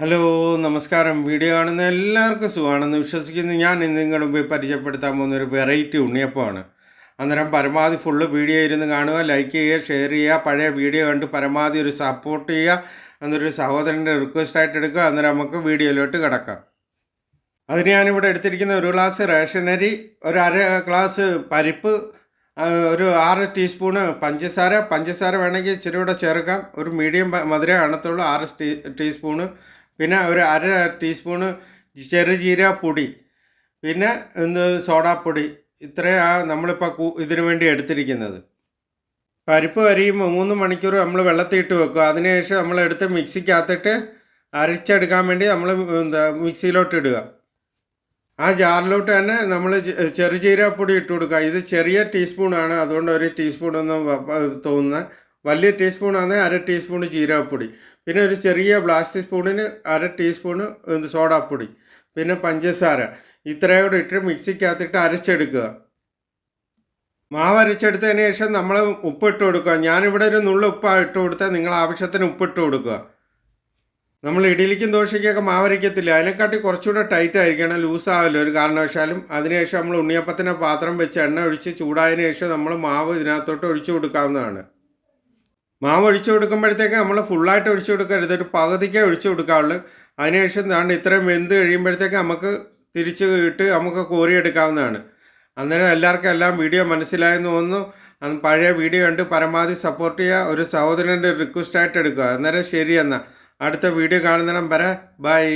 Hello നമസ്കാരം. Video കാണുന്ന എല്ലാവർക്കും സുഖമാണെന്ന് വിശ്വസിക്കുന്നു. ഞാൻ ഇന്ന് നിങ്ങളുടെ മുമ്പിൽ പരിചയപ്പെടുത്താൻ പോകുന്ന ഒരു വെറൈറ്റി ഉണ്ണിയപ്പമാണ്. അന്നേരം പരമാവധി ഫുള്ള് വീഡിയോ ഇരുന്ന് കാണുക ലൈക്ക് ചെയ്യുക ഷെയർ ചെയ്യുക പഴയ വീഡിയോ കണ്ട് പരമാവധി ഒരു സപ്പോർട്ട് ചെയ്യുക എന്നൊരു സഹോദരന്റെ റിക്വസ്റ്റ് ആയിട്ട് എടുക്കുക. അന്നേരം നമുക്ക് വീഡിയോയിലോട്ട് കിടക്കാം. അതിന് ഞാനിവിടെ എടുത്തിരിക്കുന്ന ഒരു ഗ്ലാസ് റേഷനരി ഒരു അര ഗ്ലാസ് പരിപ്പ് ഒരു ആറ് ടീസ്പൂണ് പഞ്ചസാര. പഞ്ചസാര വേണമെങ്കിൽ ഇച്ചിരി കൂടെ ചേർക്കാം. ഒരു മീഡിയം മധുരം കാണത്തുള്ളൂ ആറ് ടീ ടീസ്പൂണ് പിന്നെ ഒരു അര ടീസ്പൂണ് ചെറുചീര പൊടി പിന്നെ എന്ത് സോഡാപ്പൊടി ഇത്രയാണ് നമ്മളിപ്പോൾ കൂ ഇതിനു വേണ്ടി എടുത്തിരിക്കുന്നത്. പരിപ്പ് അരിയുമ്പോൾ മൂന്ന് മണിക്കൂർ നമ്മൾ വെള്ളത്തിയിട്ട് വെക്കുക. അതിനുശേഷം നമ്മൾ എടുത്ത് മിക്സിക്കകത്തിട്ട് അരച്ചെടുക്കാൻ വേണ്ടി നമ്മൾ എന്താ മിക്സിയിലോട്ട് ഇടുക ആ ജാറിലോട്ട് തന്നെ നമ്മൾ ചെറുജീരപ്പൊടി ഇട്ട് കൊടുക്കുക. ഇത് ചെറിയ ടീസ്പൂണാണ് അതുകൊണ്ട് ഒരു ടീസ്പൂൺ ഒന്ന് തോന്നുന്നത് വലിയ ടീസ്പൂണാണ് അര ടീസ്പൂൺ ജീരകപ്പൊടി. പിന്നെ ഒരു ചെറിയ ബ്ലാസ്റ്റിക് സ്പൂണിന് അര ടീസ്പൂണ് സോഡാപ്പൊടി. പിന്നെ പഞ്ചസാര. ഇത്രയും കൂടെ ഇട്ട് മിക്സിക്കകത്തിട്ട് അരച്ചെടുക്കുക. മാവ് അരച്ചെടുത്തതിന് ശേഷം നമ്മൾ ഉപ്പിട്ട് കൊടുക്കുക. ഞാനിവിടെ ഒരു നുള്ള ഉപ്പാണ് ഇട്ട് കൊടുത്താൽ നിങ്ങൾ ആവശ്യത്തിന് ഉപ്പിട്ട് കൊടുക്കുക. നമ്മൾ ഇഡലിക്കും ദോശയ്ക്കൊക്കെ മാവരയ്ക്കത്തില്ല? അതിനെക്കാട്ടി കുറച്ചുകൂടെ ടൈറ്റ് ആയിരിക്കണം ലൂസ് ആവില്ല. ഒരു കാരണവശാലും അതിനുശേഷം നമ്മൾ ഉണ്ണിയപ്പത്തിന്റെ പാത്രം വെച്ച് എണ്ണ ഒഴിച്ച് ചൂടായതിനു ശേഷം നമ്മൾ മാവ് ഇതിനകത്തോട്ട് ഒഴിച്ചു കൊടുക്കാവുന്നതാണ്. മാവ് ഒഴിച്ചു കൊടുക്കുമ്പോഴത്തേക്ക് നമ്മൾ ഫുള്ളായിട്ട് ഒഴിച്ചു കൊടുക്കരുത്. ഒരു പകുതിക്കേ ഒഴിച്ചു കൊടുക്കാവുള്ളൂ. അതിനുശേഷം ദാണ്ട് ഇത്രയും വെന്ത് കഴിയുമ്പോഴത്തേക്ക് നമുക്ക് തിരിച്ച് ഇട്ട് നമുക്ക് കോരിയെടുക്കാവുന്നതാണ്. അന്നേരം എല്ലാവർക്കും എല്ലാം വീഡിയോ മനസ്സിലായെന്ന് തോന്നുന്നു. അന്ന് പഴയ വീഡിയോ കണ്ട് പരമാവധി സപ്പോർട്ട് ചെയ്യുക. ഒരു സഹോദരന്റെ റിക്വസ്റ്റായിട്ട് എടുക്കുക. അന്നേരം ശരി എന്നാൽ അടുത്ത വീഡിയോ കാണുന്നിടം വരെ ബൈ.